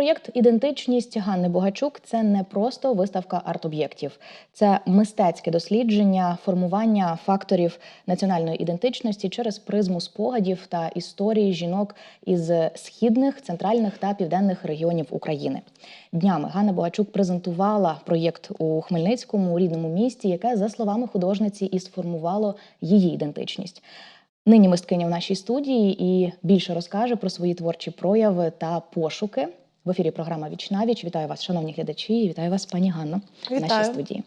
Проєкт Ідентичність Ганни Богачук це не просто виставка арт-об'єктів, це мистецьке дослідження формування факторів національної ідентичності через призму спогадів та історії жінок із східних, центральних та південних регіонів України. Днями Ганна Богачук презентувала проєкт у Хмельницькому рідному місті, яке, за словами художниці, і сформувало її ідентичність. Нині мисткиня в нашій студії і більше розкаже про свої творчі прояви та пошуки. В ефірі програма Віч на віч. Вітаю вас, шановні глядачі, і вітаю вас, пані Ганно, в нашій студії.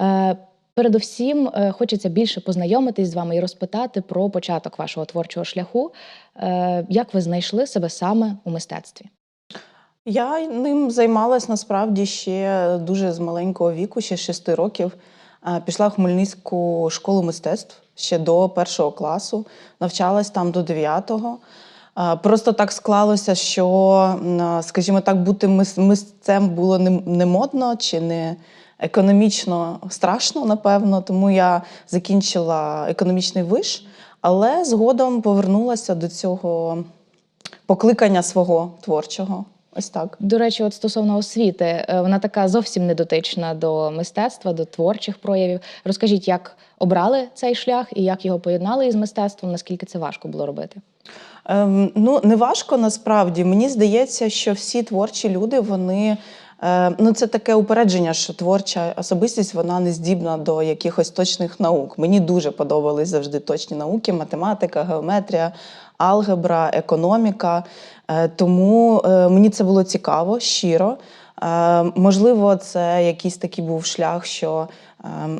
Е, Передусім, е, хочеться більше познайомитись з вами і розпитати про початок вашого творчого шляху. Е, Як ви знайшли себе саме у мистецтві? Я ним займалась насправді ще дуже з маленького віку, ще з 6 років. Пішла в Хмельницьку школу мистецтв ще до першого класу, навчалась там до 9-го. Просто так склалося, що, скажімо так, бути мисцем було не модно чи не економічно страшно, напевно. Тому я закінчила економічний виш, але згодом повернулася до цього покликання свого творчого. Ось так. До речі, от стосовно освіти, е, вона така зовсім не дотична до мистецтва, до творчих проявів. Розкажіть, як обрали цей шлях і як його поєднали із мистецтвом? Наскільки це важко було робити? Ем, ну, не важко насправді. Мені здається, що всі творчі люди, вони. Е, Ну, це таке упередження, що творча особистість вона не здібна до якихось точних наук. Мені дуже подобались завжди точні науки: математика, геометрія, алгебра, економіка. Е, Тому е, мені це було цікаво, щиро. Можливо, це якийсь такий був шлях, що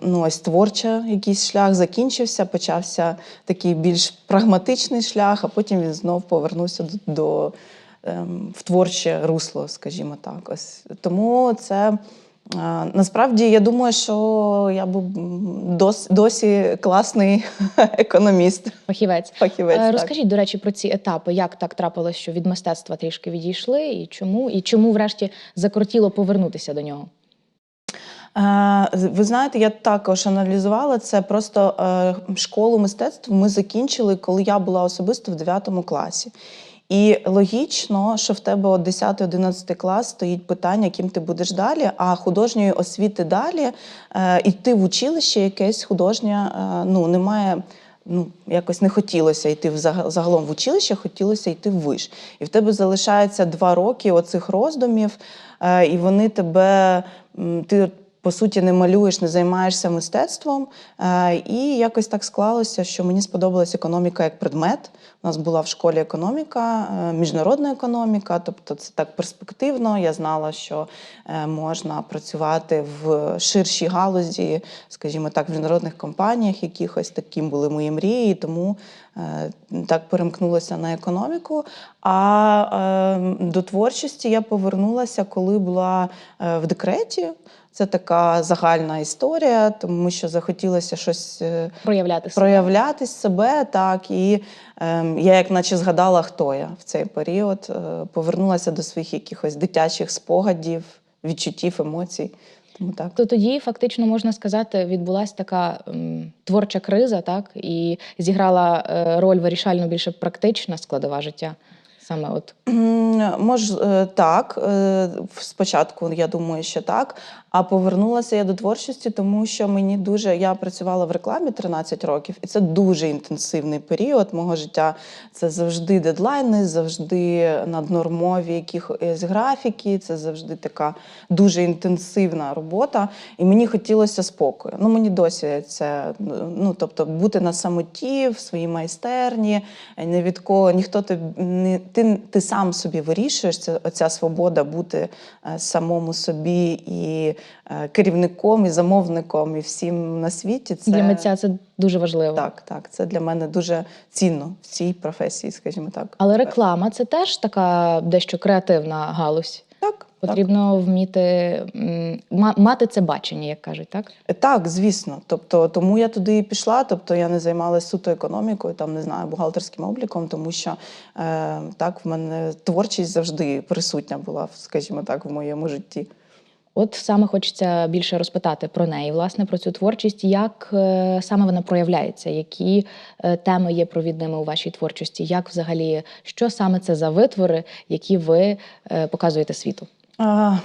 ну, ось творча якийсь шлях закінчився, почався такий більш прагматичний шлях, а потім він знов повернувся до, в творче русло, скажімо так. Ось. Тому це. е, Насправді я думаю, що я був м, дос, досі класний економіст, Фахівець. фахівець. Е, так. Розкажіть, до речі, про ці етапи, як так трапилось, що від мистецтва трішки відійшли, і чому, і чому, врешті, закортіло повернутися до нього? Е, Ви знаєте, я також аналізувала це. Просто школу мистецтв ми закінчили, коли я була особисто в 9 класі. І логічно, що в тебе от 10-11 клас стоїть питання, ким ти будеш далі, а художньої освіти далі е, йти в училище якесь художнє е, ну, немає. Ну, якось не хотілося йти в загалом в училище, хотілося йти в виш. І в тебе залишається два роки оцих роздумів, е, і вони тебе, ти по суті не малюєш, не займаєшся мистецтвом. Е, І якось так склалося, що мені сподобалась економіка як предмет. У нас була в школі економіка, е, міжнародна економіка, тобто це так перспективно. Я знала, що е, можна працювати в ширшій галузі, скажімо так, в міжнародних компаніях, якихось таким були мої мрії, тому е, так перемкнулася на економіку. А до творчості я повернулася, коли була в декреті. Це така загальна історія, тому що захотілося щось Проявляти себе? проявляти себе, так і ем, я, як наче згадала, хто я в цей період, е, повернулася до своїх якихось дитячих спогадів, відчуттів, емоцій. Тому так. То тоді фактично можна сказати, відбулася така м, творча криза, так і зіграла е, роль вирішально більше практична складова життя. Саме от Мож, е, так, е, спочатку я думаю, що так. А повернулася я до творчості, тому що мені дуже я працювала в рекламі 13 років, і це дуже інтенсивний період мого життя. Це завжди дедлайни, завжди наднормові якісь графіки. Це завжди така дуже інтенсивна робота. І мені хотілося спокою. Ну мені досі це ну тобто бути на самоті в своїй майстерні, не від кого ніхто ти не ти, ти сам собі вирішуєш. Це оця свобода бути е, самому собі і е, керівником, і замовником, і всім на світі. Це для митця це дуже важливо. так, так. Це для мене дуже цінно в цій професії, скажімо так. Але реклама це теж така дещо креативна галузь. Так, так. Потрібно вміти мати це бачення, як кажуть, так? Так, звісно. Тобто, тому я туди і пішла. Тобто я не займалася суто економікою, там не знаю, бухгалтерським обліком, тому що е, так в мене творчість завжди присутня була, скажімо так, в моєму житті. От саме хочеться більше розпитати про неї, власне, про цю творчість, як е, саме вона проявляється, які е, теми є провідними у вашій творчості, як взагалі, що саме це за витвори, які ви е, показуєте світу? Е,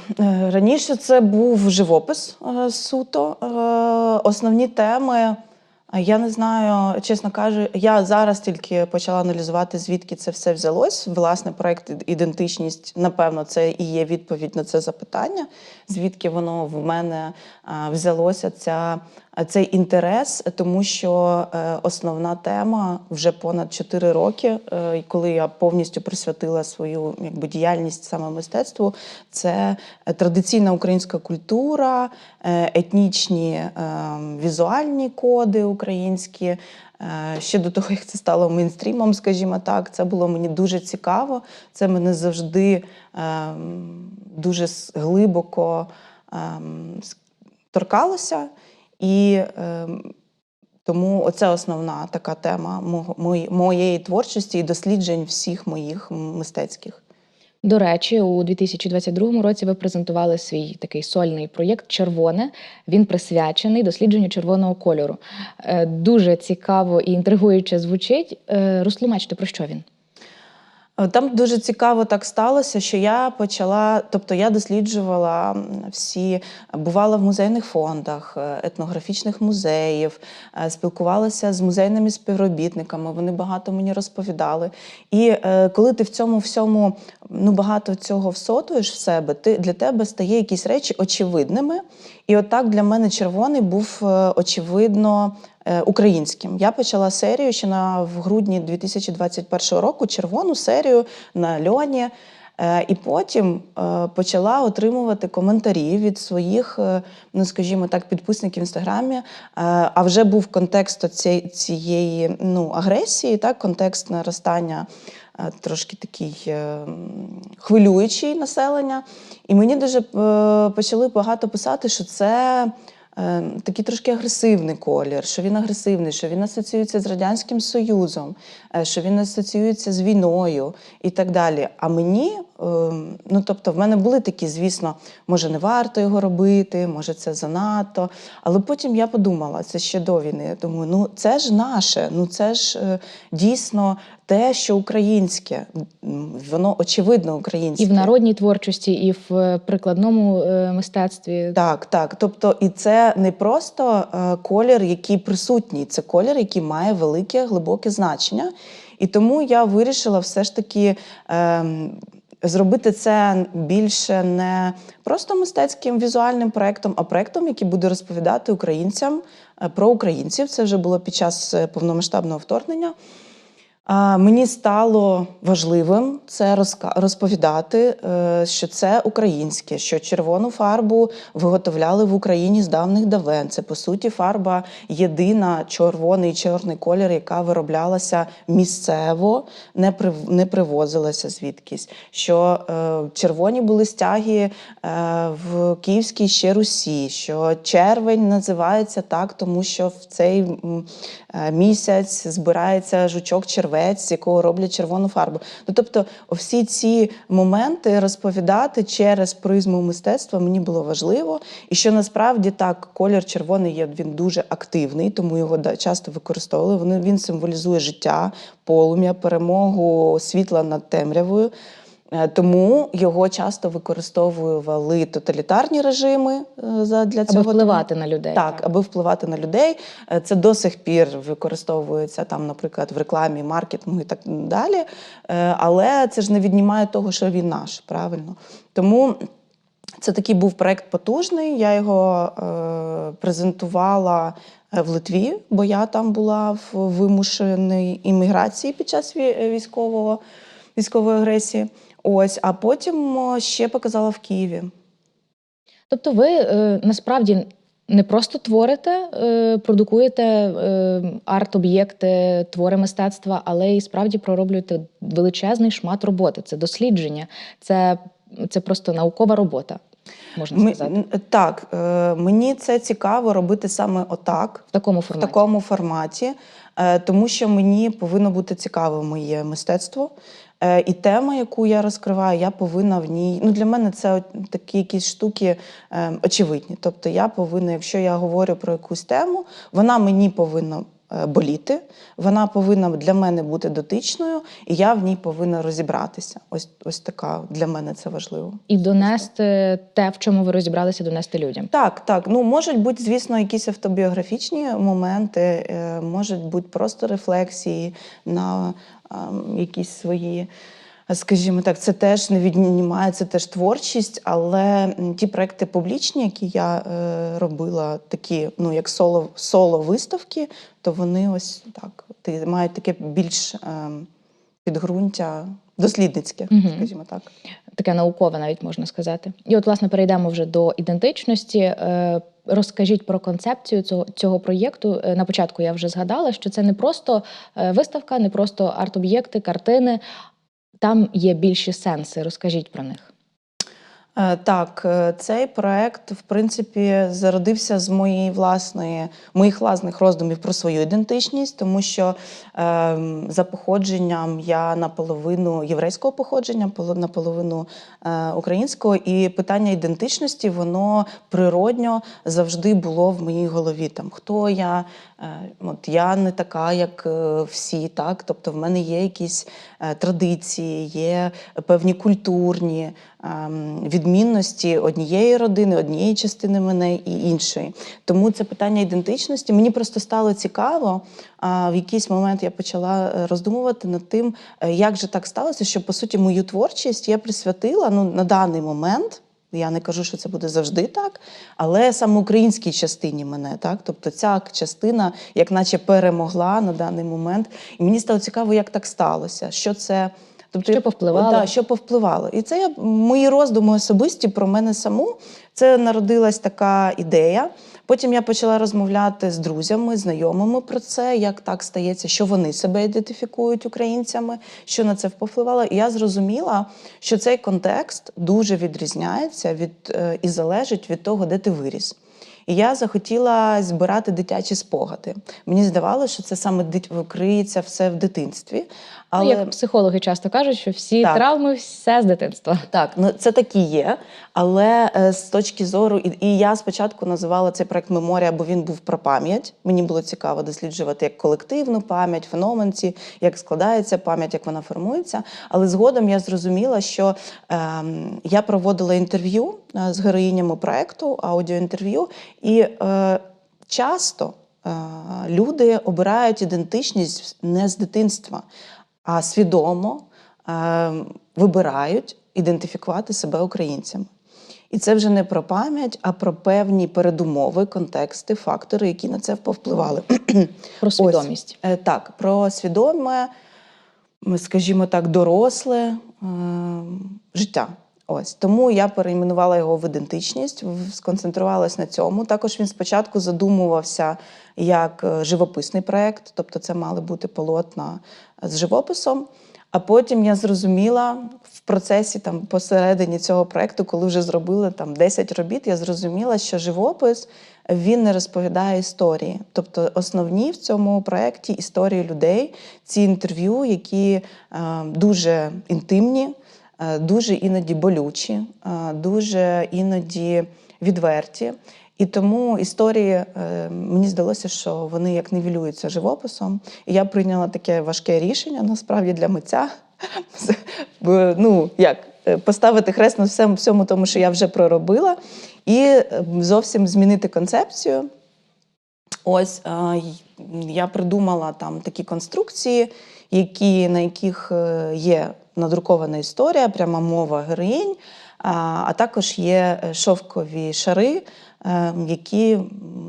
Раніше це був живопис е, суто. Е, Основні теми. Я не знаю, чесно кажу, я зараз тільки почала аналізувати, звідки це все взялось. Власне, проект ідентичність, напевно, це і є відповідь на це запитання, звідки воно в мене взялося ця, цей інтерес, тому що е, основна тема вже понад 4 роки, е, коли я повністю присвятила свою якби, діяльність саме мистецтву, це е, традиційна українська культура, етнічні візуальні коди українські. Ще до того, як це стало мейнстрімом, скажімо так, це було мені дуже цікаво. Це мене завжди дуже глибоко ем, торкалося. І ем, тому оце основна така тема моєї творчості і досліджень всіх моїх мистецьких. До речі, у 2022 році ви презентували свій такий сольний проєкт Червоне. Він присвячений дослідженню червоного кольору. Е, Дуже цікаво і інтригуюче звучить. Е, Розтлумачте, про що він? Е, Там дуже цікаво так сталося, що я почала, тобто я досліджувала всі, бувала в музейних фондах, е, етнографічних музеїв, е, спілкувалася з музейними співробітниками. Вони багато мені розповідали. І коли ти в цьому всьому ну багато цього всотуєш в себе, ти для тебе стає якісь речі очевидними. І отак для мене червоний був е, очевидно е, українським. Я почала серію ще на в грудні 2021 року. Червону серію на льоні. Е, І потім почала отримувати коментарі від своїх, ну скажімо так, підписників в інстаграмі. А вже був контекст цієї ну, агресії, так, контекст наростання трошки такий е, хвилюючий населення. І мені дуже е, почали багато писати, що це. е, Такий трошки агресивний колір, що він агресивний, що він асоціюється з Радянським Союзом, е, що він асоціюється з війною і так далі. А мені, е, ну тобто, в мене були такі, звісно, може, не варто його робити, може, це занадто. Але потім я подумала, це ще до війни. Я думаю, ну це ж наше, ну це ж е, дійсно те, що українське, воно очевидно українське. І в народній творчості, і в е, прикладному е, мистецтві. Так, так. Тобто, і це не просто колір, який присутній, це колір, який має велике глибоке значення. І тому я вирішила все ж таки. Е, Зробити це більше не просто мистецьким візуальним проектом, а проектом, який буде розповідати українцям е, про українців. Це вже було під час е, повномасштабного вторгнення. Мені стало важливим це розповідати, е, що це українське, що червону фарбу виготовляли в Україні з давних давен. Це по суті фарба єдина, червоний і чорний колір, яка вироблялася місцево, не не привозилася звідкись. Що е, червоні були стяги е, в Київській ще Русі, що червень називається так, тому що в цей місяць збирається жучок червець, з якого роблять червону фарбу. Ну тобто, всі ці моменти розповідати через призму мистецтва мені було важливо. І що насправді так, колір червоний є він дуже активний, тому його часто використовували. Він символізує життя, полум'я, перемогу світла над темрявою. Е, Тому його часто використовували тоталітарні режими е, для Аби цього. впливати на людей. Так, аби впливати на людей. Е, Це до сих пір використовується там, наприклад, в рекламі, маркетингу і так далі. Але це ж не віднімає того, що він наш, правильно. Тому це такий був проект потужний. Я його е, презентувала в Литві, бо я там була в вимушеній імміграції під час військового, військової агресії. Ось, а потім ще показала в Києві. Тобто, ви е, насправді не просто творите, е, продукуєте е, арт-об'єкти, твори мистецтва, але і справді пророблюєте величезний шмат роботи. Це дослідження, це, це просто наукова робота, можна сказати, н- так, е, мені це цікаво робити саме отак. в такому в такому форматі. Е, тому що мені повинно бути цікаве моє мистецтво. Е, І тема, яку я розкриваю, я повинна в ній. Ну для мене це такі якісь штуки е, очевидні. Тобто, я повинна, якщо я говорю про якусь тему, вона мені повинна боліти, вона повинна для мене бути дотичною, і я в ній повинна розібратися. Ось ось така для мене це важливо. І донести те, в чому ви розібралися, донести людям. Так, так. Ну можуть бути, звісно, якісь автобіографічні моменти, е, можуть бути просто рефлексії на ем, якісь свої. Скажімо так, це теж не віднімає, це теж творчість, але ті проекти публічні, які я е, робила, такі, ну як соло, соло виставки, то вони ось так ти мають таке більш ем, підґрунтя дослідницьке, Мгм. скажімо так. таке наукове, навіть можна сказати. І от, власне, перейдемо вже до ідентичності. Е, Розкажіть про концепцію цього, цього проєкту. Е, На початку я вже згадала, що це не просто виставка, не просто арт-об'єкти, картини. Там є більші сенси. Розкажіть про них. Е, Так, е, цей проект, в принципі, зародився з моєї власної моїх власних роздумів про свою ідентичність, тому що е, за походженням я наполовину єврейського походження, поло- наполовину е, українського, і питання ідентичності воно природньо завжди було в моїй голові. Там хто я, е, от я не така, як е, всі, так. Тобто, в мене є якісь е, традиції, є певні культурні ем, відмінності однієї родини, однієї частини мене і іншої. Тому це питання ідентичності. Мені просто стало цікаво. А в якийсь момент я почала е, роздумувати над тим, е, як же так сталося, що по суті мою творчість я присвятила ну, на даний момент. Я не кажу, що це буде завжди так, але саме українській частині мене, так тобто ця частина, як наче перемогла на даний момент. І мені стало цікаво, як так сталося. Що це тобто Що повпливало? Да, що повпливало. І це я мої роздуми особисті про мене саму. Це народилась така ідея. Потім я почала розмовляти з друзями, знайомими про це, як так стається, що вони себе ідентифікують українцями, що на це впливало. І я зрозуміла, що цей контекст дуже відрізняється від е, і залежить від того, де ти виріс. І я захотіла збирати дитячі спогади. Мені здавалося, що це саме криється все в дитинстві. Ну, Але як психологи часто кажуть, що всі Так. травми все з дитинства. так, ну це так і є. Але е, з точки зору, і, і я спочатку називала цей проект Меморія, бо він був про пам'ять. Мені було цікаво досліджувати як колективну пам'ять, феноменці, як складається пам'ять, як вона формується. Але згодом я зрозуміла, що ем, я проводила інтерв'ю е, з героїнями проекту, аудіоінтерв'ю, і е, часто е, люди обирають ідентичність не з дитинства, а свідомо е, вибирають ідентифікувати себе українцями. І це вже не про пам'ять, а про певні передумови, контексти, фактори, які на це повпливали. Про свідомість. Е, Так, про свідоме, скажімо так, доросле е, життя. Ось тому я перейменувала його в ідентичність, сконцентрувалась на цьому. Також він спочатку задумувався як е, живописний проєкт, тобто це мали бути полотна з живописом. А потім я зрозуміла в процесі там посередині цього проєкту, коли вже зробили там 10 робіт, я зрозуміла, що живопис він не розповідає історії. Тобто основні в цьому проєкті історії людей, ці інтерв'ю, які е, дуже інтимні, дуже іноді болючі, е, дуже іноді відверті. І тому історії е, мені здалося, що вони як нівелюються живописом. І я прийняла таке важке рішення насправді для митця. Ну як е, поставити хрест на всьому, всьому тому, що я вже проробила, і е, зовсім змінити концепцію. Ось е, я придумала там такі конструкції, які, на яких е, є надрукована історія, пряма мова героїнь, а, також є е, шовкові шари, е, які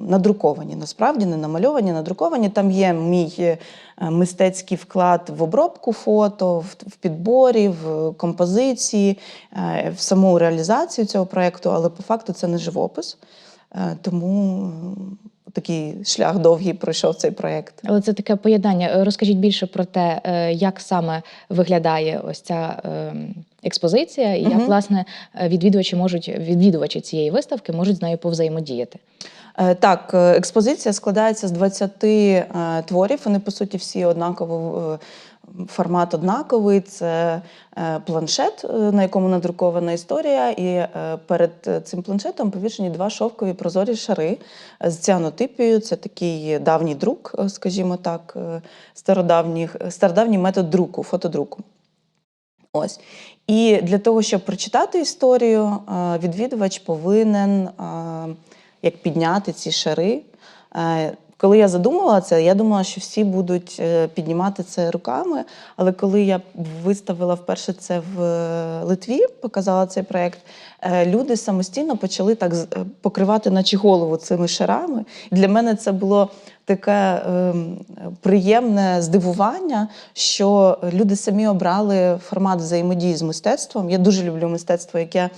надруковані. Насправді не намальовані, надруковані. Там є мій е, мистецький вклад в обробку фото, в, підборі, в композиції, в саму реалізацію цього проєкту, але по факту це не живопис. Тому такий шлях довгий пройшов цей проєкт. Але це таке поєднання. Е, Розкажіть більше про те, е, як саме виглядає ось ця ем, експозиція, і як угу. власне е, відвідувачі можуть відвідувачі цієї виставки можуть з нею повзаємодіяти. Е, Так, е, експозиція складається з 20 е, творів. Вони, по суті, всі однаково. Формат однаковий, це е, планшет, е, на якому надрукована історія, і е, перед цим планшетом повішені два шовкові прозорі шари з ціанотипією. Це такий давній друк, скажімо так, стародавніх, стародавній метод друку, фотодруку. Ось. І для того, щоб прочитати історію, відвідувач повинен як підняти ці шари. Коли я задумала це, я думала, що всі будуть е, піднімати це руками. Але коли я виставила вперше це в е, Литві, показала цей проєкт, е, люди самостійно почали так е, покривати, наче голову цими шарами. Для мене це було таке ем, приємне здивування, що люди самі обрали формат взаємодії з мистецтвом. Я дуже люблю мистецтво, яке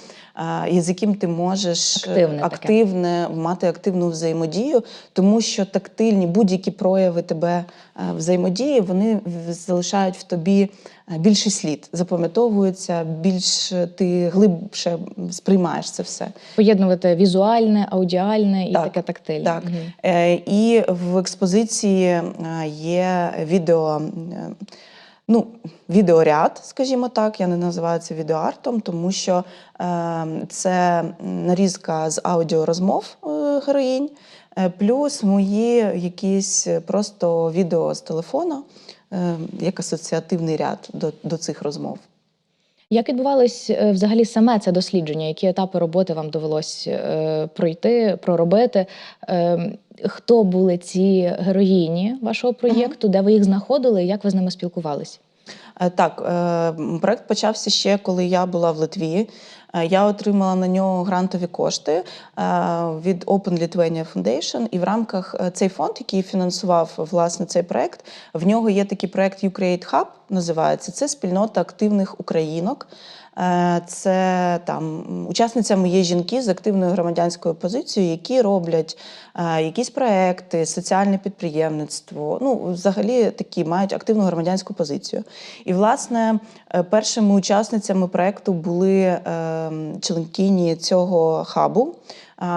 е, з яким ти можеш е, Активне активне мати активну взаємодію, тому що тактильні будь-які прояви тебе е, взаємодії вони залишають в тобі е, більший слід, запам'ятовуються, більш е, ти глибше сприймаєш це все. Поєднувати візуальне, аудіальне і Так, таке тактильне. так. Е, І в експозиції е, є відео. е, Ну, відеоряд, скажімо так, я не називаю це відеоартом, тому що е, це нарізка з аудіорозмов е, героїнь, е, плюс мої якісь просто відео з телефона, е, як асоціативний ряд до, до цих розмов. Як відбувалось е, взагалі саме це дослідження? Які етапи роботи вам довелось е, пройти, проробити? Е, хто були ці героїні вашого проєкту? Де ви їх знаходили? Як ви з ними спілкувались? Е, Так, е, проект почався ще, коли я була в Литві. Е, Я отримала на нього грантові кошти від Open Lithuania Foundation. І в рамках цей фонд, який фінансував власне цей проект, в нього є такий проект Ukraine Hub, називається. Це спільнота активних українок. Е, Це там учасницями є жінки з активною громадянською позицією, які роблять е, якісь проекти, соціальне підприємництво. Ну, взагалі такі мають активну громадянську позицію. І, власне, першими учасницями проекту були е, членкині цього хабу.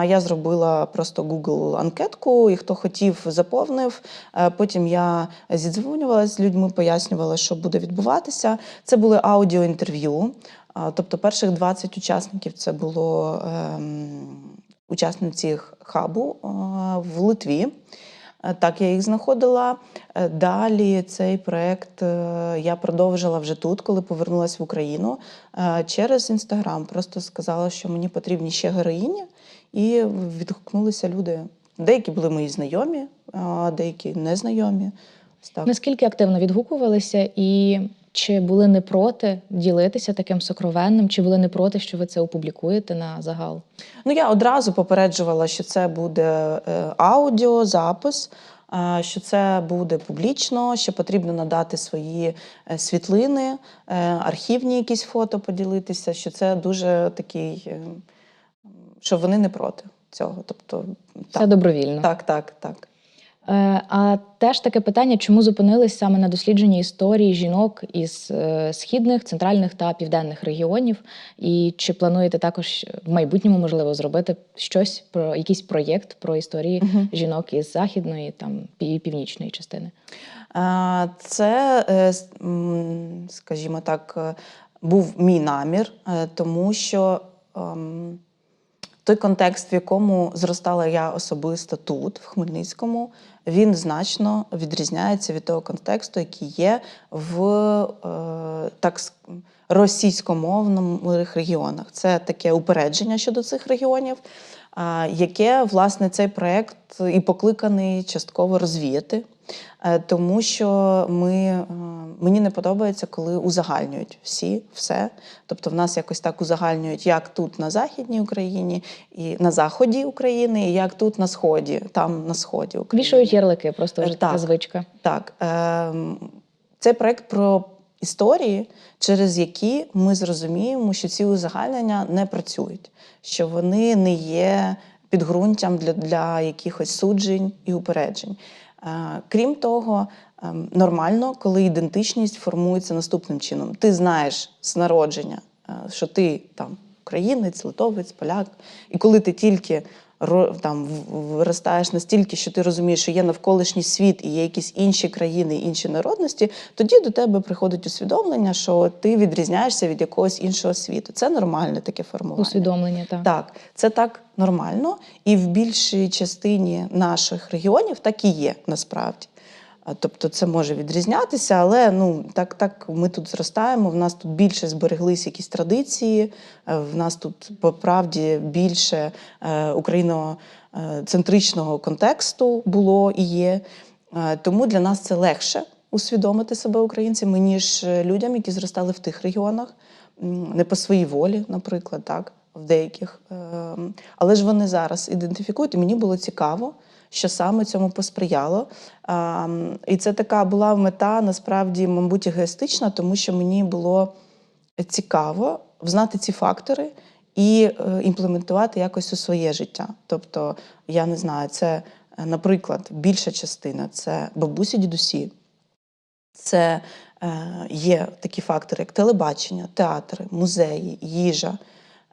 Я зробила просто Google анкетку, і хто хотів, заповнив. Е, Потім я зідзвонювалася з людьми, пояснювала, що буде відбуватися. Це були аудіоінтерв'ю. Тобто, перших 20 учасників це було ем, учасниці хабу е, в Литві. Е, Так, я їх знаходила. Е, Далі цей проект е, я продовжила вже тут, коли повернулася в Україну через інстаграм. Просто сказала, що мені потрібні ще героїні, і відгукнулися люди. Деякі були мої знайомі, а деякі незнайомі. Так. Наскільки активно відгукувалися, і чи були не проти ділитися таким сокровенним, чи були не проти, що ви це опублікуєте на загал? Ну, я одразу попереджувала, що це буде е, аудіозапис, е, що це буде публічно, що потрібно надати свої е, світлини, архівні якісь фото поділитися, що це дуже такий, що вони не проти цього. Тобто, Все так, добровільно. так, так, так. Е, А теж таке питання, чому зупинились саме на дослідженні історії жінок із е, східних, центральних та південних регіонів? І чи плануєте також в майбутньому можливо зробити щось про якийсь проєкт про історії Мгм. жінок із західної там і північної частини? Це, е, скажімо так, був мій намір, тому що ем, той контекст, в якому зростала я особисто тут, в Хмельницькому, він значно відрізняється від того контексту, який є в е, так російськомовних регіонах. Це таке упередження щодо цих регіонів, яке власне цей проект і покликаний частково розвіяти. Е, Тому що ми, е, мені не подобається, коли узагальнюють всі все. Тобто, в нас якось так узагальнюють, як тут на Західній Україні, і на заході України, і як тут на сході, там на сході України. Вішають ярлики, просто вже Е, така звичка. Так, ем, це проект про історії, через які ми зрозуміємо, що ці узагальнення не працюють, що вони не є підґрунтям для, для якихось суджень і упереджень. Е, Крім того, ем, нормально, коли ідентичність формується наступним чином. Ти знаєш з народження е, що ти там українець, литовець, поляк. І коли ти тільки там виростаєш настільки, що ти розумієш, що є навколишній світ і є якісь інші країни, інші народності, тоді до тебе приходить усвідомлення, що ти відрізняєшся від якогось іншого світу. Це нормальне таке формування. Усвідомлення, так. Так, це так нормально, і в більшій частині наших регіонів так і є насправді. Тобто це може відрізнятися, але ну так, так ми тут зростаємо. В нас тут більше збереглись якісь традиції, е, в нас тут по правді більше е, україноцентричного контексту було і є. Е, Тому для нас це легше усвідомити себе українцями, ніж людям, які зростали в тих регіонах, не по своїй волі, наприклад, так, в деяких. Ем, Але ж вони зараз ідентифікують, і мені було цікаво, що саме цьому посприяло. І це така була мета, насправді, мабуть, егоїстична, тому що мені було цікаво взнати ці фактори і е, імплементувати якось у своє життя. Тобто, я не знаю, це, е, наприклад, більша частина це бабусі, дідусі. Це е, є такі фактори, як телебачення, театри, музеї, їжа.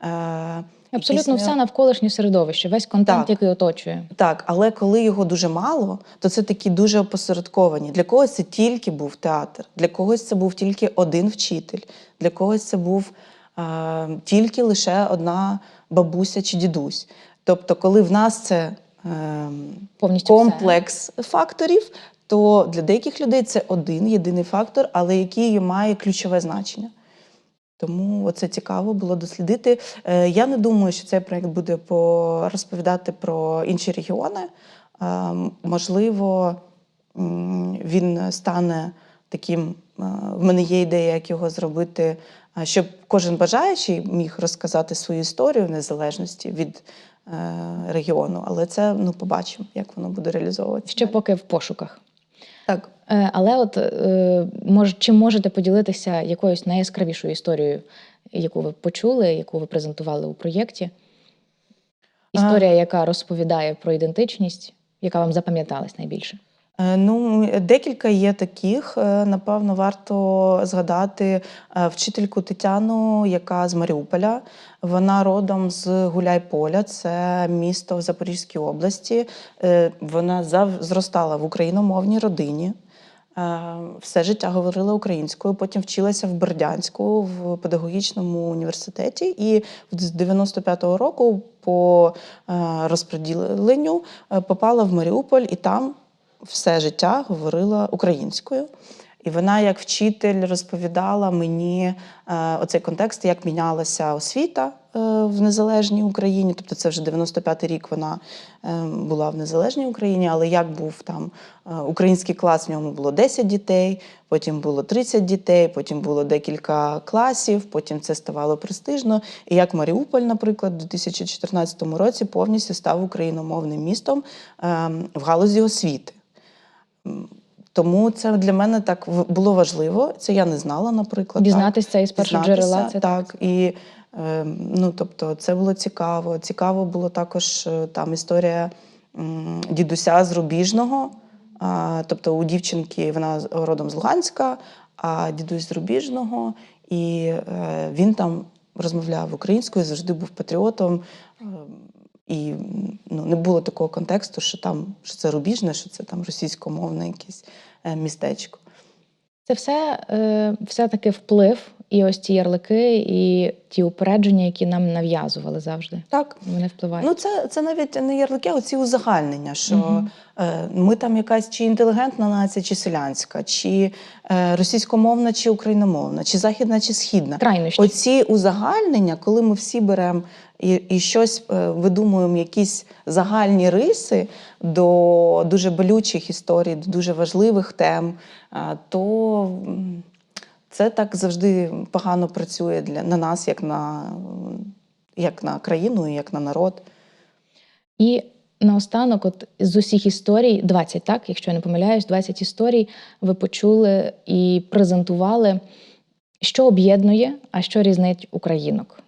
Е, Абсолютно якісь, все навколишнє середовище, весь контент, Так. який оточує. Так, але коли його дуже мало, то це такі дуже опосередковані. Для когось це тільки був театр, для когось це був тільки один вчитель, для когось це був е, тільки лише одна бабуся чи дідусь. Тобто, коли в нас це е, Повністю комплекс факторів, то для деяких людей це один єдиний фактор, але який має ключове значення. Тому це цікаво було дослідити. Е, Я не думаю, що цей проект буде по- розповідати про інші регіони. Е, Можливо, він стане таким. е, В мене є ідея, як його зробити, щоб кожен бажаючий міг розказати свою історію в незалежності від регіону. Але це ну побачимо, як воно буде реалізовуватися. Ще поки в пошуках. Так. Е, Але от е, мож, чи можете поділитися якоюсь найяскравішою історією, яку ви почули, яку ви презентували у проєкті? Історія, яка розповідає про ідентичність, яка вам запам'яталась найбільше? Е, Ну, декілька є таких. Е, Напевно, варто згадати е, вчительку Тетяну, яка з Маріуполя. Вона родом з Гуляйполя, це місто в Запорізькій області. Вона зростала в україномовній родині. Все життя говорила українською, потім вчилася в Бердянську в педагогічному університеті. І з 95-го року по розподіленню попала в Маріуполь і там все життя говорила українською. І вона, як вчитель, розповідала мені е, оцей контекст, як мінялася освіта е, в незалежній Україні. Тобто, це вже 95-й рік вона е, була в незалежній Україні, але як був там е, український клас, в ньому було 10 дітей, потім було 30 дітей, потім було декілька класів, потім це ставало престижно. І як Маріуполь, наприклад, у 2014 році повністю став україномовним містом е, в галузі освіти. Тому це для мене так було важливо. Це я не знала, наприклад. Дізнатись це із першого джерела. Це так. І е, ну, тобто, це було цікаво. Цікаво було також е, там історія дідуся з Рубіжного. Тобто у дівчинки вона родом з Луганська, а дідусь з Рубіжного. І е, він там розмовляв українською, завжди був патріотом. І ну, не було такого контексту, що там що це рубіжне, що це там російськомовне якесь е, містечко. Це все, е, все-таки вплив, і ось ці ярлики, і ті упередження, які нам нав'язували завжди. Так. Вони впливають. Ну, це, це навіть не ярлики, а оці узагальнення, що Мгм. е, ми там якась чи інтелігентна нація, чи селянська, чи е, російськомовна, чи україномовна, чи західна, чи східна. Крайнощі. Оці узагальнення, коли ми всі беремо і, і щось е, видумуємо, якісь загальні риси до дуже болючих історій, до дуже важливих тем, е, то це так завжди погано працює для на нас, як на, як на країну, як на народ. І наостанок, от з усіх історій, 20, так, якщо я не помиляюсь, 20 історій ви почули і презентували, що об'єднує, а що різнить українок.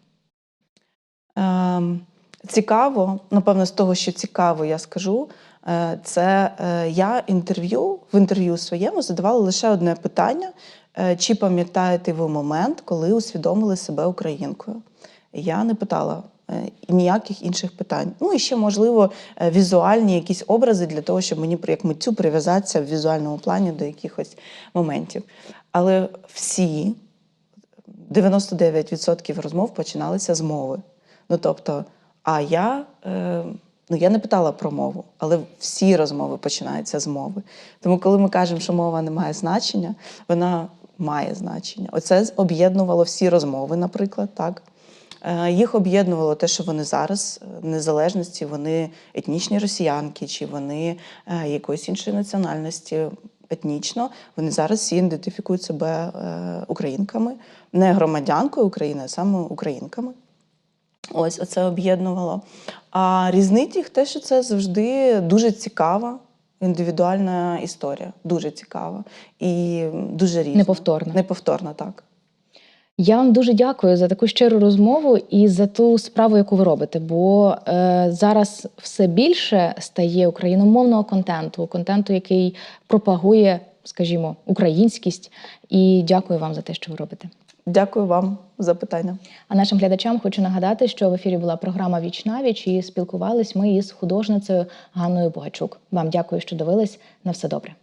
Ем, Цікаво, напевно, з того, що цікаво, я скажу. е, Це е, я інтерв'ю в інтерв'ю своєму задавала лише одне питання: е, чи пам'ятаєте ви момент, коли усвідомили себе українкою? Я не питала е, ніяких інших питань. Ну і ще, можливо, е, візуальні якісь образи для того, щоб мені як митцю прив'язатися в візуальному плані до якихось моментів. Але всі 99% розмов починалися з мови. Ну тобто, а я, е, ну я не питала про мову, але всі розмови починаються з мови. Тому, коли ми кажемо, що мова не має значення, вона має значення. Оце об'єднувало всі розмови, наприклад, так. Е, Їх об'єднувало те, що вони зараз е, незалежності, вони етнічні росіянки, чи вони е, якоїсь іншої національності етнічно. Вони зараз всі ідентифікують себе українками, не громадянкою України, а саме українками. Ось оце об'єднувало. А різнить їх те, що це завжди дуже цікава, індивідуальна історія. Дуже цікава і дуже різна. Неповторна. Неповторна, так. Я вам дуже дякую за таку щиру розмову і за ту справу, яку ви робите. Бо е, зараз все більше стає україномовного контенту, контенту, який пропагує, скажімо, українськість. І дякую вам за те, що ви робите. Дякую вам за питання. А нашим глядачам хочу нагадати, що в ефірі була програма Віч на віч і спілкувались ми із художницею Ганною Богачук. Вам дякую, що дивились. На все добре.